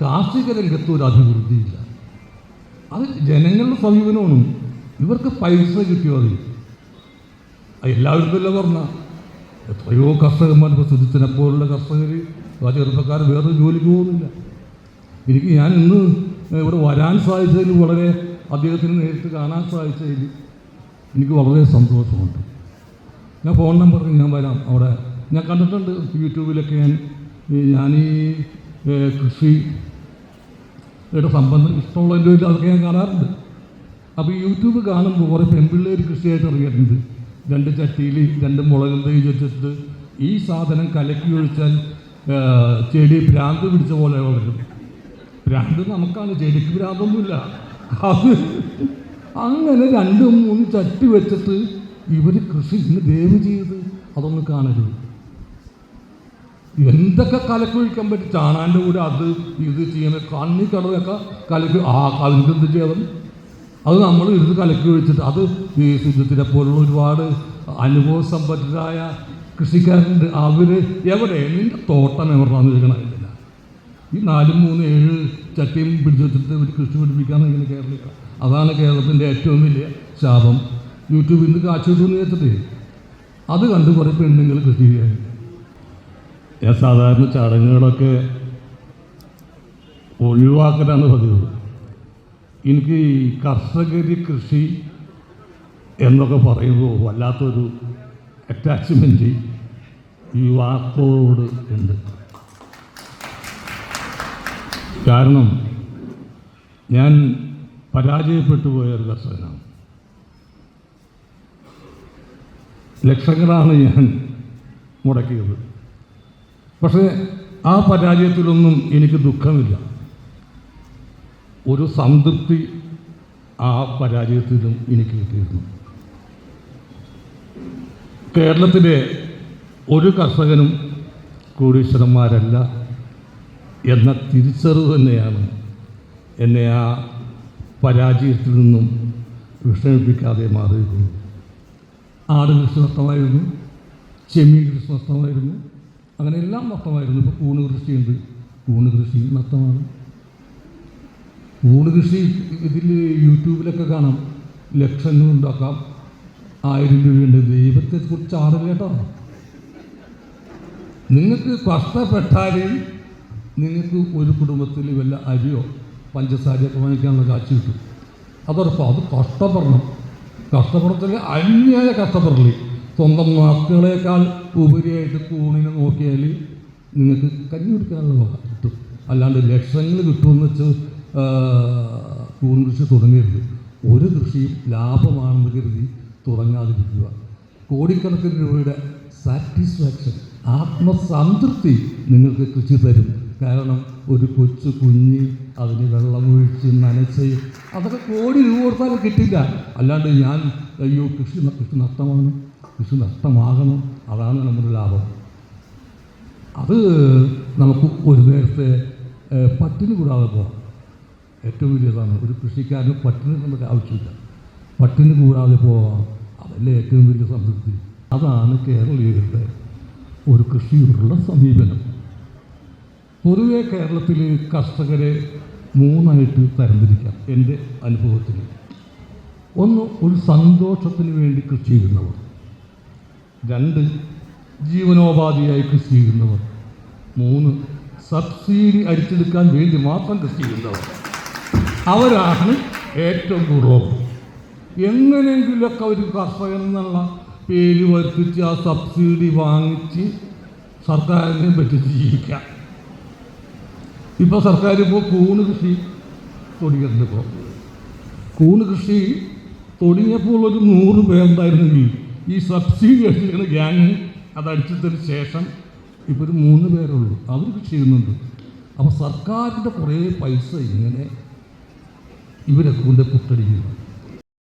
കാർഷിക രംഗത്ത് ഒരു അഭിവൃദ്ധിയില്ല. അത് ജനങ്ങളുടെ സമീപനമാണ്. ഇവർക്ക് പൈസ കിട്ടിയോ മതി എല്ലാവർക്കും അല്ല പറഞ്ഞ? എത്രയോ കർഷകന്മാർ ഇപ്പോൾ സുജിത്തിനെ പോലുള്ള കർഷകർ ആ ചെറുപ്പക്കാർ വേറെ ജോലിക്ക് പോകുന്നില്ല. എനിക്ക് ഞാൻ ഇന്ന് ഇവിടെ വരാൻ സാധിച്ചതിൽ വളരെ അദ്ദേഹത്തിന് നേരിട്ട് കാണാൻ സാധിച്ചതിൽ എനിക്ക് വളരെ സന്തോഷമുണ്ട്. ഞാൻ ഫോൺ നമ്പർ ഞാൻ വരാം. അവിടെ ഞാൻ കണ്ടിട്ടുണ്ട് യൂട്യൂബിലൊക്കെ ഞാൻ ഞാൻ ഈ ഏഹ്, കൃഷി യുടെ സംബന്ധം ഇഷ്ടമുള്ളതിന്റെ പേരിൽ അതൊക്കെ ഞാൻ കാണാറുണ്ട്. അപ്പോൾ യൂട്യൂബ് കാണുമ്പോൾ കുറേ പെൺപിള്ളേർ കൃഷിയായിട്ട് ഇറങ്ങിയിട്ടുണ്ട്. രണ്ട് ചട്ടിയിൽ രണ്ട് മുളകും തൈ വെച്ചിട്ട് ഈ സാധനം കലക്കി ഒഴിച്ചാൽ ചെടി ഭ്രാന്ത് പിടിച്ച പോലെ വളരും. ഭ്രാന്ത് നമുക്കാണ് ചെടിക്ക് ഭ്രാന്തൊന്നുമില്ല. അത് അങ്ങനെ രണ്ടും മൂന്നും ചട്ടി വെച്ചിട്ട് ഇവർ കൃഷി ഇന്ന് ദയവ് ചെയ്ത് അതൊന്ന് കാണരുത്. എന്തൊക്കെ കലക്കൊഴിക്കാൻ പറ്റും? ചാണാന്റെ കൂടെ അത് ഇത് ചെയ്യുന്ന കണ്ണി കടവൊക്കെ കലക്ക് ആ അതിന്റെ എന്ത് ചെയ്യണം? അത് നമ്മൾ ഇരുന്ന് കലക്കി ഒഴിച്ചിട്ട് അത് ഈ ശുദ്ധത്തിനെ പോലുള്ള ഒരുപാട് അനുഭവ സമ്പന്നരായ കൃഷിക്കാരുണ്ട്. അവർ എവിടെ? നിന്റെ തോട്ടം എവിടെയാണെന്ന് ചോദിക്കണമില്ല ഈ നാലും മൂന്ന് ഏഴ് ചട്ടിയും പിടിച്ചു വെച്ചിട്ട് ഒരു കൃഷി പിടിപ്പിക്കാൻ ഇങ്ങനെ കേരളീയ അതാണ് കേരളത്തിന്റെ ഏറ്റവും വലിയ ശാപം. യൂട്യൂബിൽ നിന്ന് എന്ന് വെച്ചിട്ട് അത് കണ്ട് കുറേ പെണ്ണുങ്ങൾ കൃഷി ചെയ്യാൻ ഞാൻ സാധാരണ ചടങ്ങുകളൊക്കെ ഒഴിവാക്കലാണ് പതിവ്. എനിക്ക് ഈ കർഷകരി കൃഷി എന്നൊക്കെ പറയുമ്പോൾ വല്ലാത്തൊരു അറ്റാച്ച്മെന്റ് ഈ വാക്കുകളോട് ഉണ്ട്. കാരണം ഞാൻ പരാജയപ്പെട്ടു പോയ ഒരു കർഷകനാണ്. ലക്ഷങ്ങളാണ് ഞാൻ മുടക്കിയത്. പക്ഷേ ആ പരാജയത്തിലൊന്നും എനിക്ക് ദുഃഖമില്ല. ഒരു സംതൃപ്തി ആ പരാജയത്തിലും എനിക്ക് കിട്ടിയിരുന്നു. കേരളത്തിലെ ഒരു കർഷകനും കോടീശ്വരന്മാരല്ല എന്ന തിരിച്ചറിവ് തന്നെയാണ് എന്നെ ആ പരാജയത്തിൽ നിന്നും വിഷമിപ്പിക്കാതെ മാറിയിരുന്നു ആട് കൃഷി നഷ്ടമായിരുന്നു ചെമ്മീൻ കൃഷി നഷ്ടമായിരുന്നു അങ്ങനെ എല്ലാം നഷ്ടമായിരുന്നു ഇപ്പോൾ കൂണ് കൃഷിയുണ്ട് കൂണ് കൃഷി നഷ്ടമാണ് കൂണ് കൃഷി ഇതിൽ യൂട്യൂബിലൊക്കെ കാണാം. ലക്ഷങ്ങൾ ഉണ്ടാക്കാം. ആയിരം രൂപയുണ്ട്. ദൈവത്തെ കുറിച്ച് ആറില്ല കേട്ടോ? നിങ്ങൾക്ക് കഷ്ടപ്പെട്ടാലും നിങ്ങൾക്ക് ഒരു കുടുംബത്തിൽ വല്ല അരിയോ പഞ്ചസാരയൊക്കെ വാങ്ങിക്കാനുള്ള കാശ് കിട്ടും. അതോടൊപ്പം അത് കഷ്ടപ്പെടണം. കഷ്ടപ്പെടത്തിൽ അന്യായ കഷ്ടപ്പെടൽ. സ്വന്തം വാക്കുകളേക്കാൾ ഉപരിയായിട്ട് കൂണിനെ നോക്കിയാൽ നിങ്ങൾക്ക് കഞ്ഞി കുടിക്കാനുള്ള കിട്ടും അല്ലാണ്ട് ലക്ഷങ്ങൾ കിട്ടുമെന്ന് വെച്ച് കൂൺ കൃഷി തുടങ്ങരുത്. ഒരു കൃഷിയും ലാഭമാണെന്ന് കരുതി തുടങ്ങാതിരിക്കുക. കോടിക്കണക്കിന് രൂപയുടെ സാറ്റിസ്ഫാക്ഷൻ ആത്മസംതൃപ്തി നിങ്ങൾക്ക് കൃഷി തരും. കാരണം ഒരു കൊച്ചു കുഞ്ഞ് അതിന് വെള്ളമൊഴിച്ച് നനച്ച് അതൊക്കെ കോടി രൂപ കൊടുത്താലും കിട്ടില്ല. അല്ലാണ്ട് ഞാൻ അയ്യോ കൃഷി കൃഷി നഷ്ടമാണ്. കൃഷി നഷ്ടമാകണം. അതാണ് നമ്മുടെ ലാഭം. അത് നമുക്ക് ഒരു നേരത്തെ പട്ടിണി കൂടാതെ പോകാം. ഏറ്റവും വലിയതാണ് ഒരു കൃഷിക്കാരന് പട്ടിണി നമുക്ക് ആവശ്യമില്ല. പട്ടിണി കൂടാതെ പോകാം അതല്ലേ ഏറ്റവും വലിയ സംതൃപ്തി. അതാണ് കേരളീയരുടെ ഒരു കൃഷിയോടുള്ള സമീപനം. പൊതുവെ കേരളത്തിൽ കർഷകരെ മൂന്നായിട്ട് തരംതിരിക്കാം എന്റെ അനുഭവത്തിൽ ഒന്ന് ഒരു സന്തോഷത്തിന് വേണ്ടി കൃഷി ചെയ്യുന്നവർ. രണ്ട് ജീവനോപാധിയായി കൃഷി ചെയ്യുന്നവർ മൂന്ന് സബ്സിഡി അടിച്ചെടുക്കാൻ വേണ്ടി മാത്രം കൃഷി ചെയ്യുന്നവർ അവരാണ് ഏറ്റവും കൂടുതൽ. എങ്ങനെയെങ്കിലുമൊക്കെ ഒരു കർഷകൻ എന്നുള്ള പേര് വരുത്തിച്ച് ആ സബ്സിഡി വാങ്ങിച്ച് സർക്കാരിനെ പറ്റിച്ച് ജീവിക്കാം. ഇപ്പോൾ സർക്കാർ ഇപ്പോൾ കൂണ് കൃഷി തുടങ്ങിയിട്ടുണ്ട് ഇപ്പോൾ കൂണ് കൃഷി തുടങ്ങിയപ്പോൾ ഒരു നൂറ് പേരുണ്ടായിരുന്നെങ്കിൽ ഈ സബ്സിഡി അടിച്ചിരിക്കുന്ന ഗ്യാങ് അതടിച്ചതിന് ശേഷം ഇപ്പോൾ ഒരു മൂന്ന് പേരുള്ളൂ. അവർ ചെയ്യുന്നുണ്ട്. അപ്പോൾ സർക്കാരിന്റെ കുറേ പൈസ ഇങ്ങനെ ഇവരെ കൊണ്ട് കുത്തടിക്കുന്നു